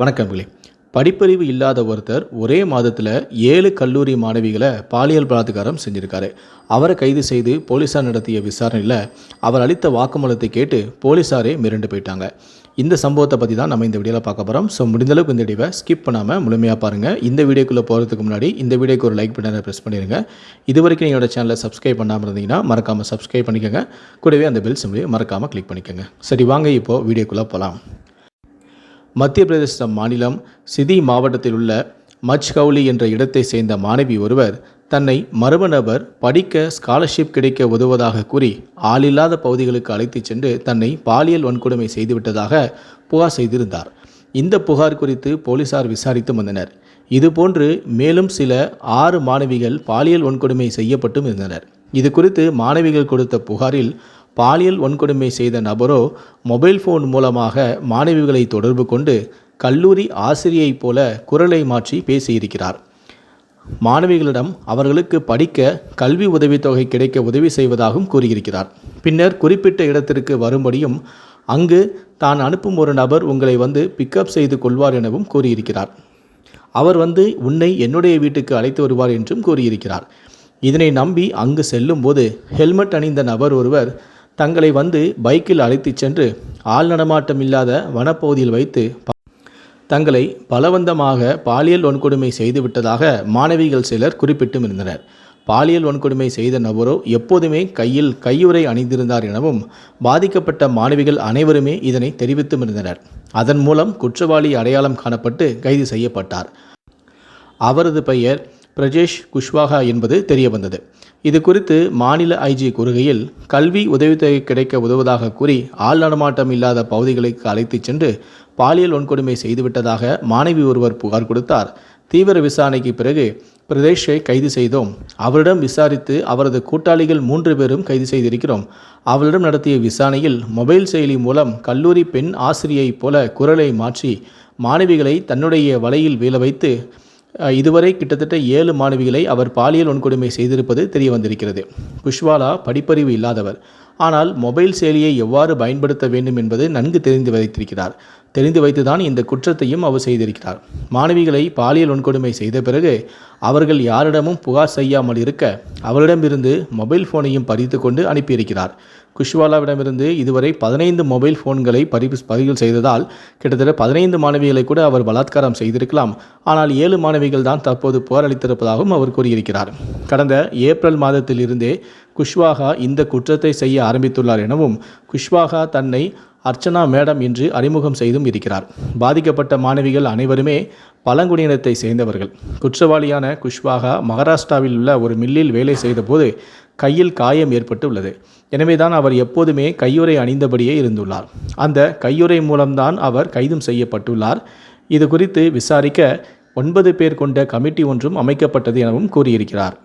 வணக்கங்களே படிப்பறிவு இல்லாத ஒருத்தர் ஒரே மாதத்தில் ஏழு கல்லூரி மாணவிகளை பாலியல் பலாத்காரம் செஞ்சுருக்காரு. அவரை கைது செய்து போலீஸார் நடத்திய விசாரணையில் அவர் அளித்த வாக்குமூலத்தை கேட்டு போலீஸாரே மிரண்டு போயிட்டாங்க. இந்த சம்பவத்தை பற்றி தான் நம்ம இந்த வீடியோவில் பார்க்க போகிறோம் ஸோ முடிந்தளவுக்கு இந்த வீடியோவை ஸ்கிப் பண்ணாமல் முழுமையாக பாருங்கள் இந்த வீடியோக்குள்ளே போகிறதுக்கு முன்னாடி இந்த வீடியோக்கு ஒரு லைக் பட்டனை ப்ரெஸ் பண்ணிடுங்க இது வரைக்கும் என்னோட சேனலை சப்ஸ்கிரைப் பண்ணாமல் இருந்தீங்கன்னா மறக்காமல் சப்ஸ்கிரைப் பண்ணிக்கோங்க. கூடவே அந்த பெல் சிம்லையும் மறக்காமல் கிளிக் பண்ணிக்கோங்க. சரி வாங்க இப்போது வீடியோக்குள்ளே போகலாம் மத்திய பிரதேச மாநிலம் சிதி மாவட்டத்தில் உள்ள மச்கவுலி என்ற இடத்தை சேர்ந்த மாணவி ஒருவர் தன்னை மர்ம நபர் படிக்க ஸ்காலர்ஷிப் கிடைக்க உதவுவதாக கூறி ஆளில்லாத பகுதிகளுக்கு அழைத்துச் சென்று தன்னை பாலியல் வன்கொடுமை செய்துவிட்டதாக புகார் செய்திருந்தார். இந்த புகார் குறித்து போலீசார் விசாரித்து வந்தனர். இதுபோன்று மேலும் சில ஆறு மாணவிகள் பாலியல் வன்கொடுமை செய்யப்பட்டும் இருந்தனர். இது குறித்து மாணவிகள் கொடுத்த புகாரில் பாலியல் வன்கொடுமை செய்த நபரோ மொபைல் ஃபோன் மூலமாக மாணவிகளை தொடர்பு கொண்டு கல்லூரி ஆசிரியைப் போல குரலை மாற்றி பேசியிருக்கிறார். மாணவிகளிடம் அவர்களுக்கு படிக்க கல்வி உதவித்தொகை கிடைக்க உதவி செய்வதாகவும் கூறியிருக்கிறார். பின்னர் குறிப்பிட்ட இடத்திற்கு வரும்படியும் அங்கு தான் அனுப்பும் ஒரு நபர் உங்களை வந்து பிக்கப் செய்து கொள்வார் எனவும் கூறியிருக்கிறார். அவர் வந்து உன்னை என்னுடைய வீட்டுக்கு அழைத்து வருவார் என்றும் கூறியிருக்கிறார். இதனை நம்பி அங்கு செல்லும்போது ஹெல்மெட் அணிந்த நபர் ஒருவர் தங்களை வந்து பைக்கில் அழைத்துச் சென்று ஆள் நடமாட்டம் இல்லாத வனப்பகுதியில் வைத்து தங்களை பலவந்தமாக பாலியல் வன்கொடுமை செய்துவிட்டதாக மாணவிகள் சிலர் குறிப்பிட்டும் இருந்தனர். பாலியல் வன்கொடுமை செய்த நபரோ எப்போதுமே கையில் கையுறை அணிந்திருந்தார் எனவும் பாதிக்கப்பட்ட மாணவிகள் அனைவருமே இதனை தெரிவித்தும் இருந்தனர். அதன் மூலம் குற்றவாளி அடையாளம் காணப்பட்டு கைது செய்யப்பட்டார். அவரது பெயர் பிரஜேஷ் குஷ்வாகா என்பது தெரிய வந்தது இது குறித்து மாநில ஐஜி கூறுகையில் கல்வி உதவித்தொகை கிடைக்க உதவுவதாக கூறி ஆள் நடமாட்டம் இல்லாத பகுதிகளுக்கு அழைத்துச் சென்று பாலியல் வன்கொடுமை செய்துவிட்டதாக மாணவி ஒருவர் புகார் கொடுத்தார். தீவிர விசாரணைக்கு பிறகு பிரதேஷை கைது செய்தோம். அவரிடம் விசாரித்து அவரது கூட்டாளிகள் மூன்று பேரும் கைது செய்திருக்கிறோம். அவரிடம் நடத்திய விசாரணையில் மொபைல் செயலி மூலம் கல்லூரி பெண் ஆசிரியைப் போல குரலை மாற்றி மாணவிகளை தன்னுடைய வலையில் வீழ வைத்து இதுவரை கிட்டத்தட்ட ஏழு மாணவிகளை அவர் பாலியல் வன்கொடுமை செய்திருப்பது தெரிய வந்திருக்கிறது குஷ்வாலா படிப்பறிவு இல்லாதவர். ஆனால் மொபைல் செயலியை எவ்வாறு பயன்படுத்த வேண்டும் என்பது நன்கு தெரிந்து வைத்திருக்கிறார். தெரிந்து வைத்துதான் இந்த குற்றத்தையும் அவர் செய்திருக்கிறார். மாணவிகளை பாலியல் வன்கொடுமை செய்த பிறகு அவர்கள் யாரிடமும் புகார் செய்யாமல் இருக்க அவரிடமிருந்து மொபைல் ஃபோனையும் பறித்து கொண்டு அனுப்பியிருக்கிறார். குஷ்வாலாவிடமிருந்து இதுவரை பதினைந்து மொபைல் ஃபோன்களை பறிப்பு பதிவு செய்ததால் கிட்டத்தட்ட பதினைந்து மாணவிகளை கூட அவர் பலாத்காரம் செய்திருக்கலாம். ஆனால் ஏழு மாணவிகள் தான் தற்போது புகார் அளித்திருப்பதாகவும் அவர் கூறியிருக்கிறார். கடந்த ஏப்ரல் மாதத்தில் இருந்தே குஷ்வாகா இந்த குற்றத்தை செய்ய ஆரம்பித்துள்ளார் எனவும் குஷ்வாகா தன்னை அர்ச்சனா மேடம் என்று அறிமுகம் செய்தும் இருக்கிறார். பாதிக்கப்பட்ட மாணவிகள் அனைவருமே பழங்குடியினத்தை சேர்ந்தவர்கள். குற்றவாளியான குஷ்வாகா மகாராஷ்டிராவில் உள்ள ஒரு மில்லில் வேலை செய்தபோது கையில் காயம் ஏற்பட்டு உள்ளது எனவேதான் அவர் எப்போதுமே கையுறை அணிந்தபடியே இருந்துள்ளார். அந்த கையுறை மூலம்தான் அவர் கைதும் செய்யப்பட்டுள்ளார். இது குறித்து விசாரிக்க ஒன்பது பேர் கொண்ட கமிட்டி ஒன்றும் அமைக்கப்பட்டது எனவும் கூறியிருக்கிறார்.